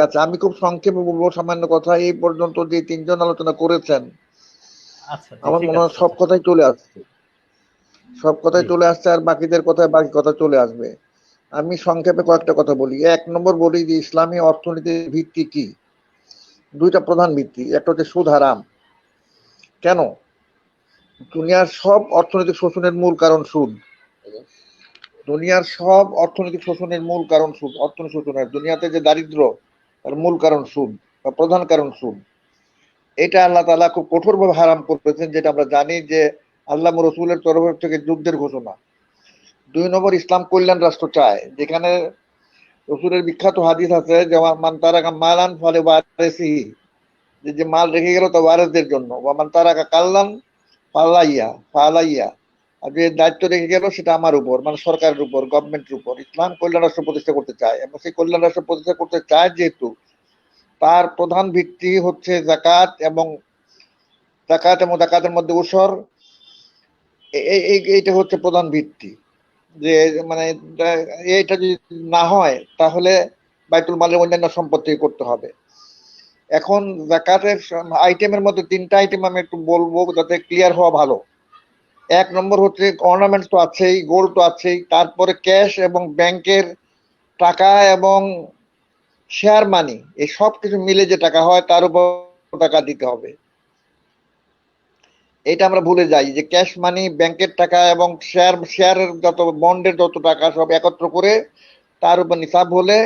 আছে আমি খুব সংক্ষেপে বলব সামান্য কথা এই পর্যন্ত যে তিনজন আলোচনা করেছেন আচ্ছা আমার মনে হয় সব আচ্ছা। কথাই চলে আসছে। সব কথাই চলে আসছে আর বাকিদের কথায় বাকি কথা চলে আসবে। আমি সংক্ষেপে কয়েকটা কথা বলি। এক নম্বর বলি যে ইসলামী অর্থনীতির ভিত্তি কি? দুইটা প্রধান ভিত্তি। একটা হচ্ছে সুদ হারাম। কেন? দুনিয়ার সব অর্থনৈতিক শোষণের মূল কারণ সুদ। দুনিয়ার সব অর্থনৈতিক শোষণের মূল কারণ সুদ অর্থনৈতিক শোষণের দুনিয়াতে যে দারিদ্র তার মূল কারণ সুদ বা প্রধান কারণ সুদ এটা আল্লাহ তাআলা খুব কঠোরভাবে হারাম করেছেন, যেটা আমরা জানি যে আল্লাহ রসুলের তরফ থেকে যুদ্ধের ঘোষণা। দুই নম্বর, ইসলাম কল্যাণ রাষ্ট্র চায়, যেখানে রসুলের বিখ্যাত হাদিস আছে যে মান তারাকা মালান ফলে ওয়ারেসি যে মাল রেখে গেল তা ওয়ারেসদের জন্য। বা মান তারাকা কাল্লান পালাইয়া আর যে দায়িত্ব রেখে গেল, সেটা আমার উপর মানে সরকারের উপর গভর্নমেন্টের উপর। ইসলাম কল্যাণ রাষ্ট্র প্রতিষ্ঠা করতে চায়, এবং সেই কল্যাণ রাষ্ট্র প্রতিষ্ঠা করতে চায় যেহেতু, তার প্রধান ভিত্তি হচ্ছে জাকাত এবং জাকাত এবং জাকাতের মধ্যে উসর এইটা হচ্ছে প্রধান ভিত্তি। যে মানে এইটা যদি না হয়, তাহলে বাইতুল মালের অন্যান্য সম্পত্তি করতে হবে। এখন জাকাতের আইটেমের মধ্যে তিনটা আইটেম আমি একটু বলব, যাতে ক্লিয়ার হওয়া ভালো। এক নম্বর হচ্ছে অর্নামেন্টস তো আছেই গোল্ড তো আছেই, তারপরে ক্যাশ এবং ব্যাংকের টাকা এবং শেয়ার মানি এই সব কিছু মিলে যে টাকা হয় তার উপর টাকা দিতে হবে। এটা আমরা ভুলে যাই যে ক্যাশ মানি ব্যাংকের টাকা এবং শেয়ার শেয়ারের যত বন্ডের যত টাকা সব একত্র করে তার উপর নিসাব হলে,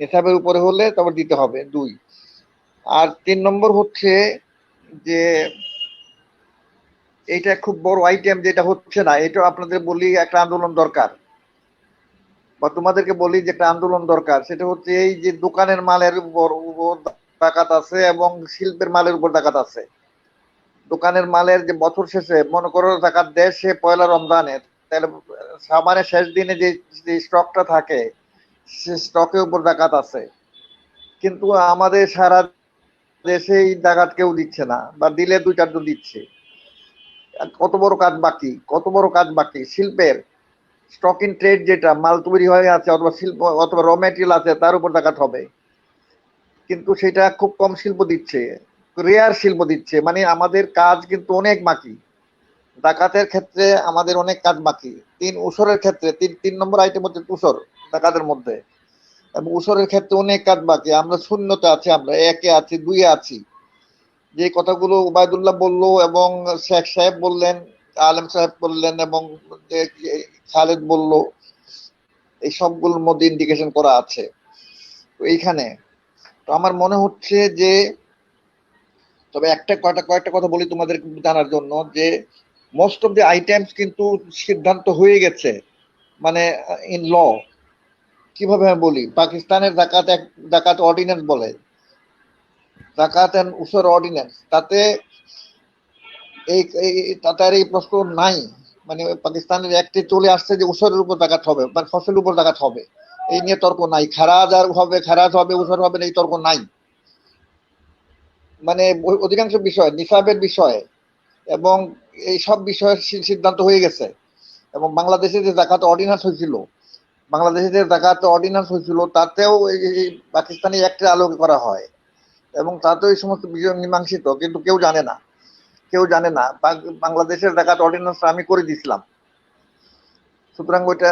নিসাবের উপরে হলে তারপর দিতে হবে দুই। আর তিন নম্বর হচ্ছে যে এইটা খুব বড় আইটেম যেটা হচ্ছে না, এটা আপনাদের বলি একটা আন্দোলন দরকার। বা তোমাদেরকে বলি যে একটা আন্দোলন দরকার, সেটা হচ্ছে এই যে দোকানের মালের উপর উপর ডাকাত আছে এবং শিল্পের মালের উপর ডাকাত আছে। দোকানের মালের যে বছর শেষে, মনে করো ডাকাত সে পয়লা রমজানের, তাহলে সামানের শেষ দিনে যে স্টকটা থাকে, সে স্টকের উপর ডাকাত আছে। কিন্তু আমাদের সারা দেশে এই ডাকাত কেউ দিচ্ছে না, বা দিলে দুই চারজন দিচ্ছে। কত বড় কাজ বাকি? কত বড় কাজ বাকি? শিল্পের স্টক ইন ট্রেড যেটা, মাল তৈরি হয়ে আছে অথবা শিল্প, অথবা র মেটেরিয়াল আছে, তার উপর ডাকাত হবে। কিন্তু সেটা খুব কম শিল্প দিচ্ছে রেয়ার শিল্প দিচ্ছে। মানে আমাদের কাজ কিন্তু অনেক বাকি। ডাকাতের ক্ষেত্রে আমাদের অনেক কাজ বাকি। তিন উসরের ক্ষেত্রে, তিন তিন নম্বর আইটেম হচ্ছে উসর ডাকাতের মধ্যে। এবং উসরের ক্ষেত্রে অনেক কাজ বাকি। আমরা শূন্যতে আছি আমরা, একে আছি, দুইয়ে আছি। যে কথাগুলো উবায়দুল্লাহ বলল এবং শেখ সাহেব বললেন, আলম সাহেব বললেন এবং খালেদ বলল, এই সবগুলোর মধ্যে ইন্ডিকেশন করা আছে। তো এইখানে, তো আমার মনে হচ্ছে যে, তবে একটা কয়টা, কয়েকটা কথা বলি তোমাদের জানার জন্য, যে মোস্ট অফ দি আইটেমস কিন্তু সিদ্ধান্ত হয়ে গেছে মানে ইন ল কীভাবে আমি বলি? পাকিস্তানের জাকাত এক জাকাত অর্ডিন্যান্স বলে। জাকাত উসর অর্ডিন্যান্স তাতে এই তাতে আর এই প্রশ্ন নাই। মানে পাকিস্তানের একটি চলে আসছে যে উসরের উপর জাকাত হবে মানে ফসলের উপর জাকাত হবে। এই নিয়ে তর্ক নাই। খারাজ আর হবে, খারাজ হবে উসর হবে না এই তর্ক নাই। মানে অধিকাংশ বিষয়, নিসাবের বিষয়, এবং এই সব বিষয়ের সিদ্ধান্ত হয়ে গেছে। এবং বাংলাদেশে যে জাকাত অর্ডিন্যান্স হয়েছিল, বাংলাদেশে যে জাকাত অর্ডিন্যান্স হয়েছিল, তাতেও এই পাকিস্তানি একটা আলোকে করা হয়। এবং তাতেও এই সমস্ত বিষয় মীমাংসিত, কিন্তু কেউ জানে না। কেউ জানে না। বাংলাদেশের জাকাত অর্ডিন্যান্স আমি করে দিছিলাম। সুতরাং ওইটা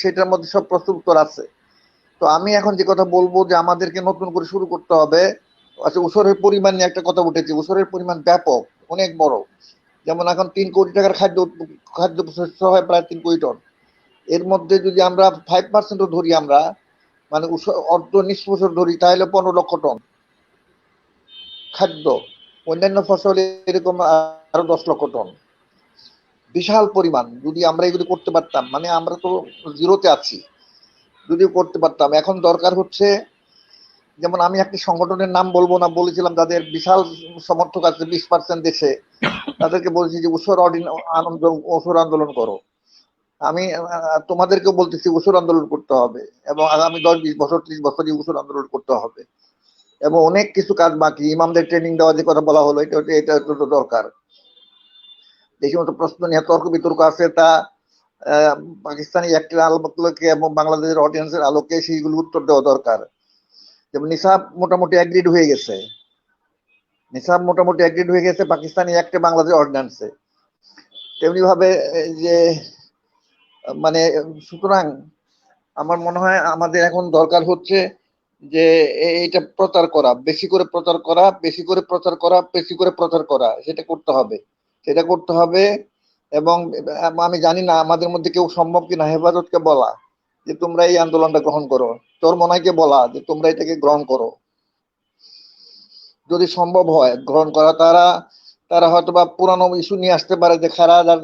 সেটার মধ্যে সব প্রস্তুত উত্তর আছে। তো আমি এখন যে কথা বলব যে আমাদেরকে নতুন করে শুরু করতে হবে আচ্ছা উসরের পরিমাণ নিয়ে একটা কথা উঠেছে। উসরের পরিমাণ ব্যাপক, অনেক বড়। যেমন এখন তিন কোটি টাকার খাদ্য খাদ্য শস্য হয় প্রায় তিন কোটি টন। এর মধ্যে যদি আমরা ফাইভ পার্সেন্টও ধরি আমরা মানে অর্ধ নিষ্পোষণ ধরি, তাহলে পনেরো লক্ষ টন। খাদ্য অন্যান্য ফসল এরকম আরও দশ লক্ষ টন। বিশাল পরিমাণ। যদি আমরা এগুলি করতে পারতাম মানে আমরা তো জিরোতে আছি যদি করতে পারতাম। এখন দরকার হচ্ছে যেমন আমি একটি সংগঠনের নাম বলব না বলেছিলাম যাদের বিশাল সমর্থক আছে বিশ পার্সেন্ট দেশে তাদেরকে বলছি যে উসর আনন্দ উসর আন্দোলন করো। আমি আহ, তোমাদেরকেও বলতেছি উসর আন্দোলন করতে হবে এবং আগামী দশ বিশ বছর ত্রিশ বছরই উসর আন্দোলন করতে হবে। এবং অনেক কিছু কাজ বাকি। ইমামদের ট্রেনিং দেওয়া যে কথা বলা হলো, এটা এটা তো দরকার। যে সমস্ত প্রশ্ন নিয়ে তর্ক বিতর্ক আছে, তা পাকিস্তানি একটি আলোকে এবং বাংলাদেশের অডিয়েন্সের আলোকে সেইগুলো উত্তর দেওয়া দরকার। যেমন নিসাব মোটামুটি অ্যাগ্রিড হয়ে গেছে। নিসাব মোটামুটি অ্যাগ্রিড হয়ে গেছে, পাকিস্তানি একটা বাংলাদেশ তেমনি ভাবে এই যে মানে সুতরাং আমার মনে হয় আমাদের এখন দরকার হচ্ছে যে এটা প্রচার করা, বেশি করে প্রচার করা, বেশি করে প্রচার করা, বেশি করে প্রচার করা, সেটা করতে হবে। সেটা করতে হবে এবং আমি জানি না, আমাদের মধ্যে কেউ সম্ভব কিনা হেফাজতকে বলা, যে তোমরা এই আন্দোলনটা গ্রহণ করো। চরমনাইকে বলা যে তোমরা এটাকে গ্রহণ করো। যদি সম্ভব হয় গ্রহণ করা, তারা তারা হয়তো বা পুরানো ইস্যু নিয়ে আসতে পারে যে খারাজ আর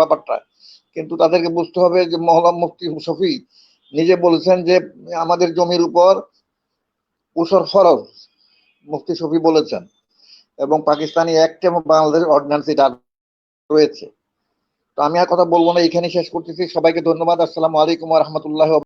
ব্যাপারটা। কিন্তু তাদেরকে বুঝতে হবে যে মহলা মুফতি শফি নিজে বলেছেন যে, আমাদের জমির উপর উসর ফরজ, মুফতি শফি বলেছেন। এবং পাকিস্তানি অ্যাক্ট এবং বাংলাদেশ অর্ডিন্যান্স এটা রয়েছে। তো আমি আর কথা বলব না এখানে শেষ করতেছি। সবাইকে ধন্যবাদ। আসসালামু আলাইকুম রহমতুল্লাহ